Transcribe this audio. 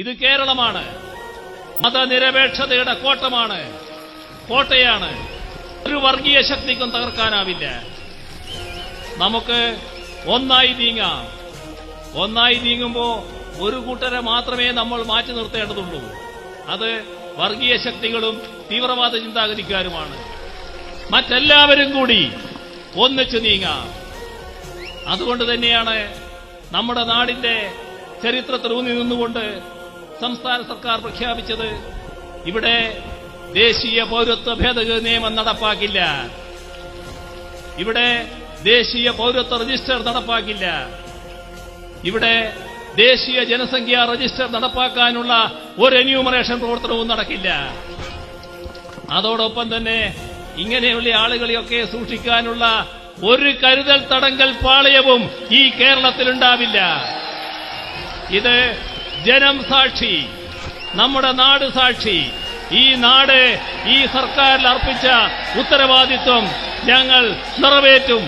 ഇത് കേരളമാണ്. മതനിരപേക്ഷതയുടെ കോട്ടമാണ്. കോട്ടയാണ്. ഒരു വർഗീയ ശക്തിക്കും തകർക്കാനാവില്ല. നമുക്ക് ഒന്നായി നീങ്ങാം. ഒന്നായി നീങ്ങുമ്പോൾ ഒരു കൂട്ടരെ മാത്രമേ നമ്മൾ മാറ്റി നിർത്തേണ്ടതുള്ളൂ. അത് വർഗീയ ശക്തികളും തീവ്രവാദ ചിന്താഗതിക്കാരുമാണ്. മറ്റെല്ലാവരും കൂടി ഒന്നിച്ചു നീങ്ങാം. അതുകൊണ്ട് തന്നെയാണ് നമ്മുടെ നാടിന്റെ ചരിത്രത്തിൽ ഊന്നി നിന്നുകൊണ്ട് സംസ്ഥാന സർക്കാർ പ്രഖ്യാപിച്ചത് ഇവിടെ ദേശീയ പൌരത്വ ഭേദഗതി നിയമം നടപ്പാക്കില്ല. ഇവിടെ ദേശീയ പൌരത്വ രജിസ്റ്റർ നടപ്പാക്കില്ല. ഇവിടെ ദേശീയ ജനസംഖ്യാ രജിസ്റ്റർ നടപ്പാക്കാനുള്ള ഒരു എന്യൂമറേഷൻ പ്രവർത്തനവും നടക്കില്ല. അതോടൊപ്പം തന്നെ ഇങ്ങനെയുള്ള ആളുകളെയൊക്കെ സൂക്ഷിക്കാനുള്ള ഒരു കരുതൽ തടങ്കൽ പാളയവും ഈ കേരളത്തിലുണ്ടാവില്ല. ഇത് ജനം സാക്ഷി നമ്മുടെ നാട് സാക്ഷി. ഈ നാട് ഈ സർക്കാരിൽ അർപ്പിച്ച ഉത്തരവാദിത്വം ഞങ്ങൾ നിറവേറ്റും.